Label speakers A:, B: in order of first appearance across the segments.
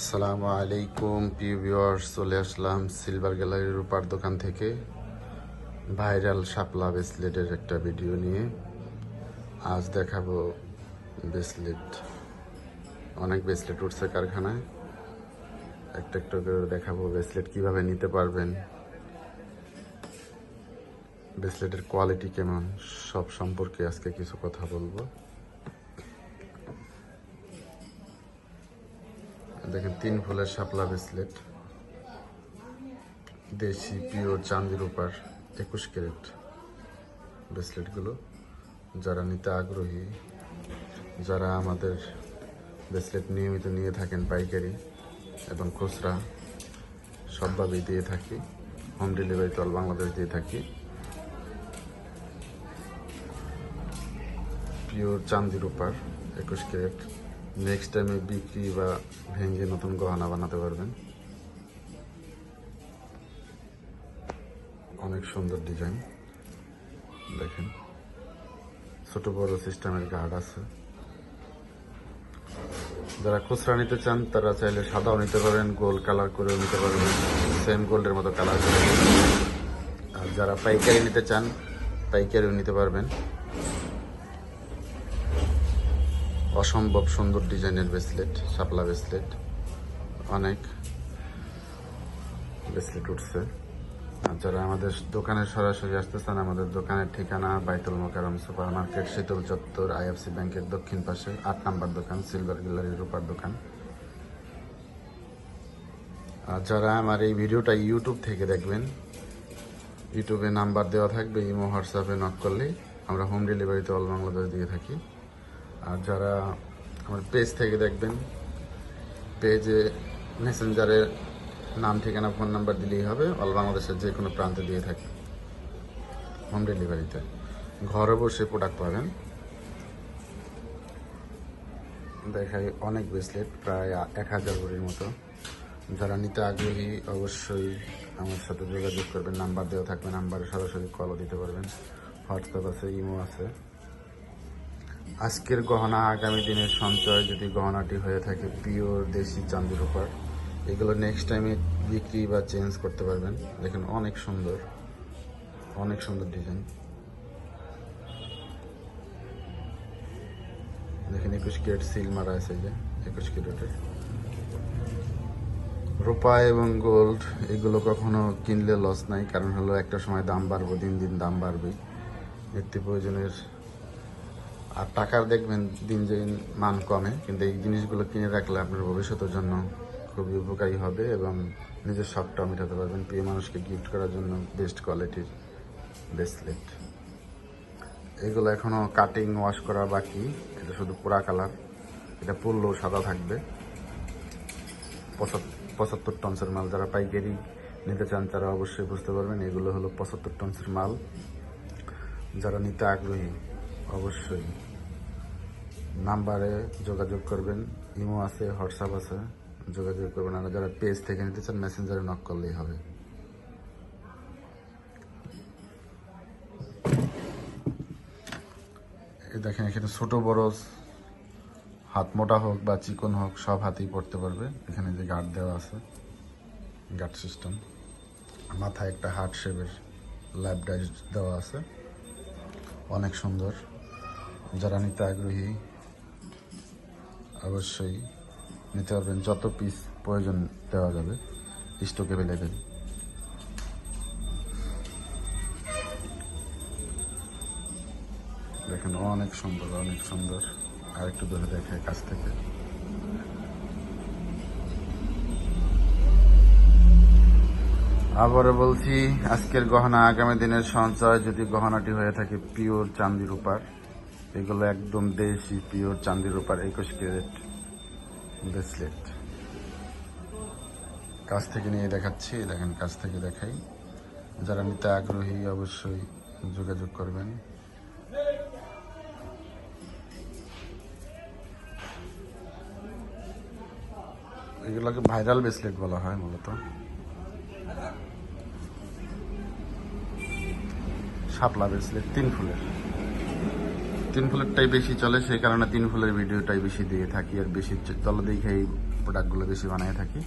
A: আসসালামু আলাইকুম, প্রিয় ভিউয়ার্স, চলে আসলাম সিলভার গ্যালারির রূপার দোকান থেকে ভাইরাল শাপলা ব্রেসলেটের একটা ভিডিও নিয়ে। আজ দেখাবো ব্রেসলেট। অনেক ব্রেসলেট উঠছে কারখানায়। একটা একটা করে দেখাবো ব্রেসলেট কীভাবে নিতে পারবেন। ব্রেসলেটের কোয়ালিটি কেমন, সব সম্পর্কে আজকে কিছু কথা বলব। দেখেন, তিন ফুলের শাপলা ব্রেসলেট দেশি পিওর চান্দির উপর একুশ ক্যারেট ব্রেসলেটগুলো যারা নিতে আগ্রহী, যারা আমাদের ব্রেসলেট নিয়মিত নিয়ে থাকেন পাইকারি এবং খুচরা, সবভাবেই দিয়ে থাকি। হোম ডেলিভারি তো বাংলাদেশ দিয়ে থাকি। পিওর চান্দির উপর একুশ ক্যারেট নেক্সট টাইমে বিক্রি বা ভেঙে নতুন গহনা বানাতে পারবেন। অনেক সুন্দর ডিজাইন দেখেন, ছোট বড় সিস্টেমের গার্ড আছে। যারা খুচরা নিতে চান, তারা চাইলে সাদাও নিতে পারেন গোল্ড কালার করেও নিতে পারবেন। সেম গোল্ডের মতো কালার করে। আর যারা পাইকারি নিতে চান, পাইকারিও নিতে পারবেন। অসম্ভব সুন্দর ডিজাইনের ব্রেসলেট শাপলা ব্রেসলেট অনেক ব্রেসলেট উঠছে। আর যারা আমাদের দোকানে সরাসরি আসতে চান আমাদের দোকানের ঠিকানা বাইতুল মোকারম সুপার মার্কেট শীতল চত্বর, আইএফসি ব্যাংকের দক্ষিণ পাশে, আট নাম্বার দোকান, সিলভার গ্যালারি রূপার দোকান। আর যারা আমার এই ভিডিওটা ইউটিউব থেকে দেখবেন, ইউটিউবে নাম্বার দেওয়া থাকবে, ইমো, হোয়াটসঅ্যাপে নক করলে আমরা হোম ডেলিভারিতে অল বাংলাদেশ দিয়ে থাকি। যারা আমার পেজ থেকে দেখবেন পেজে মেসেঞ্জারের নাম, ঠিকানা ফোন নাম্বার দিলেই হবে। অল বাংলাদেশের যে কোনো প্রান্তে দিয়ে থাকে। হোম ডেলিভারিতে ঘরে বসে প্রোডাক্ট পাবেন। দেখাই অনেক ব্রেসলেট প্রায় এক হাজার ভরির মতো। যারা নিতে আগ্রহী, অবশ্যই আমার সাথে যোগাযোগ করবেন। নাম্বার দেওয়া থাকবে নাম্বারে সরাসরি কলও দিতে পারবেন। হোয়াটসঅ্যাপ আছে ইমো আছে। আজকের গহনা আগামী দিনের সঞ্চয় যদি গহনাটি হয়ে থাকে পিওর দেশি চাঁদির উপর, এগুলো নেক্সট টাইমে বিক্রি বা চেঞ্জ করতে পারবেন। দেখেন অনেক সুন্দর অনেক সুন্দর ডিজাইন দেখেন একুশ ক্যারেট সিল মারা আছে যে, একুশ ক্যারেটের। রূপা এবং গোল্ড এগুলো কখনো কিনলে লস নাই, কারণ হলো একটা সময় দাম বাড়বো, দিন দিন দাম বাড়বে নিত্য প্রয়োজনের আর টাকার দেখবেন দিন দিন মান কমে, কিন্তু এই জিনিসগুলো কিনে রাখলে আপনার ভবিষ্যতের জন্য খুবই উপকারী হবে এবং নিজের শখটাও মেটাতে পারবেন। প্রিয় মানুষকে গিফট করার জন্য বেস্ট কোয়ালিটির ব্রেসলেট এগুলো এখনও কাটিং ওয়াশ করা বাকি। এটা শুধু পোড়া কালার। এটা পরলেও সাদা থাকবে। পঁচাত্তর টনসের মাল যারা পাইকারি নিতে চান, তারা অবশ্যই বুঝতে পারবেন, এগুলো হলো পঁচাত্তর টনসের মাল। যারা নিতে আগ্রহী অবশ্যই। নাম্বারে যোগাযোগ করবেন, ইমো আছে, হোয়াটসঅ্যাপ আছে, যোগাযোগ করবেন। আর যারা পেজ থেকে নিতে চান, মেসেঞ্জারে নক করলেই হবে। দেখেন, এখানে ছোট, বড়, হাত মোটা হোক বা চিকন হোক, সব হাতেই পড়তে পারবে। এখানে যে গার্ড দেওয়া আছে গার্ড সিস্টেম মাথায় একটা হার্ট শেপের ল্যাব দেওয়া আছে। অনেক সুন্দর। যারা নিতে আগ্রহী, অবশ্যই নিতে পারবেন। যত পিস প্রয়োজন দেওয়া যাবে স্টক অ্যাভেলেবেল দেখেন, অনেক সুন্দর অনেক সুন্দর। আর একটু ধরে দেখায় কাছ থেকে। আবারও বলছি, আজকের গহনা আগামী দিনের সঞ্চয়, যদি গহনাটি হয়ে থাকে পিওর চান্দির উপর এগুলো একদম দেশি পিওর চান্দির উপর একুশ ক্যারেট ব্রেসলেট কাছ থেকে নিয়ে দেখাচ্ছি দেখেন কাছ থেকে দেখাই। যারা নিতে আগ্রহী অবশ্যই যোগাযোগ করবেন। এগুলোকে ভাইরাল ব্রেসলেট বলা হয় মূলত। শাপলা ব্রেসলেট তিন ফুলের। তিন ফুলেরটাই বেশি চলে, সেই কারণে তিন ফুলের ভিডিওটাই বেশি দিয়ে থাকি আর বেশি চলো দেখে এই প্রোডাক্টগুলো বেশি বানিয়ে থাকি।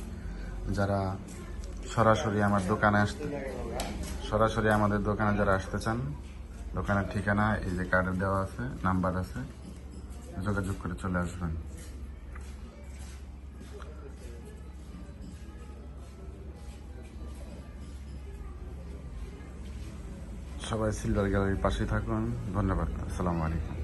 A: যারা সরাসরি আমার দোকানে আসতে, সরাসরি আমাদের দোকানে যারা আসতে চান, দোকানের ঠিকানা, এই যে কার্ডে দেওয়া আছে নাম্বার আছে, যোগাযোগ করে চলে আসবেন। সবাই সিলভার গ্যালারির পাশে থাকুন। ধন্যবাদ। আসসালামু আলাইকুম।